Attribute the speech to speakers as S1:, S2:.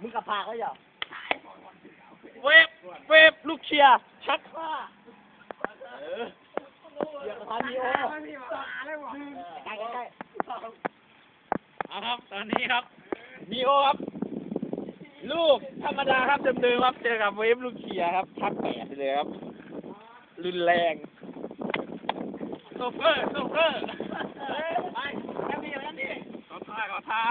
S1: มึงกับพากแล้วเหรอ
S2: เวฟเวฟลูกเชียร์ชักผ้า
S1: เดี๋ยวทามีโอใกล้ใกล้
S2: เอาครับตอนนี้ครับมีโอครับ ลูกธรรมดาครับเดิมๆครับเจอกับเวฟลูกเชียร์ครับชักแปดเลยครับ รุนแรงโซเฟอร์โซเฟอร์ไปแค่นี้แค่นี้ขอทาขอทา